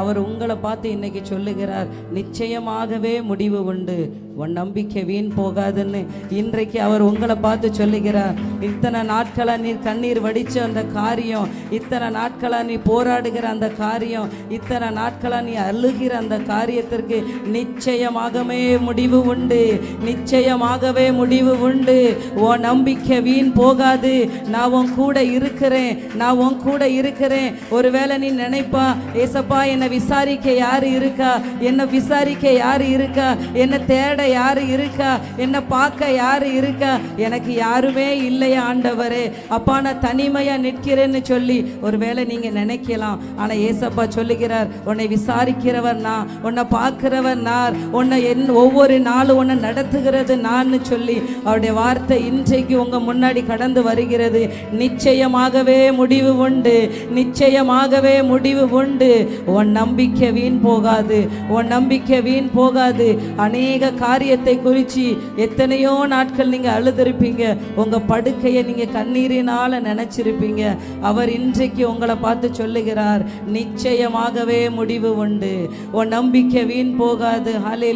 அவர் உங்களை பார்த்து இன்னைக்கு சொல்லுகிறார் நிச்சயமாகவே முடிவு உண்டு. உன் நம்பிக்கை வீண் போகாதுன்னு இன்றைக்கு அவர் உங்களை பார்த்து சொல்லுகிறார். இத்தனை நாட்களா நீ கண்ணீர் வடிச்ச அந்த காரியம் இத்தனை நாட்களா நீ போராடுகிற அந்த காரியம் இத்தனை நாட்களா நீ அழுகிற அந்த காரியத்திற்கு நிச்சயமாகவே முடிவு உண்டு. நிச்சயமாகவே முடிவு உண்டு. உன் நம்பிக்கை வீண் போகாது. நான் உன் கூட இருக்கிறேன். நான் உன் கூட இருக்கிறேன். ஒருவேளை நீ நினைப்பா ஏசப்பா என்னை விசாரிக்க யாரு இருக்கா? என்னை விசாரிக்க யாரு இருக்கா? என்னை தேட யாரு இருக்கா? என்னை பார்க்க யாரு இருக்கா? எனக்கு யாருமே இல்லையா ஆண்டவரே. அப்பா நான் தனிமையா நிற்கிறேன்னு சொல்லி ஒருவேளை நீங்க நினைக்கலாம். ஆனா ஏசப்பா சொல்லுகிறார் உன்னை விசாரிக்கிறவர் நான் உன்னை பார்க்கிறவர் நான் உன்னை என் ஒவ்வொரு நாளும் உன்னை நடத்துகிறது நான் சொல்லி அவருடைய வார்த்தை இன்றைக்கு உங்க முன்னாடி கடந்து வருகிறது. நிச்சயமாகவே முடிவு உண்டு. நிச்சயமாகவே முடிவு உண்டு. உன் நம்பிக்கை வீண் போகாது. உன் நம்பிக்கை வீண் போகாது. அநேக காரியத்தை குறித்து எத்தனையோ நாட்கள் நீங்க அழுதுருப்பீங்க. உங்க படுக்கையை நீங்க கண்ணீரினால நினைச்சிருப்பீங்க. அவர் இன்றைக்கு உங்களை பார்த்து சொல்லுகிறார் நிச்சயமாகவே முடிவு உண்டு. உன் நம்பிக்கை வீண் போகாது. ஹலே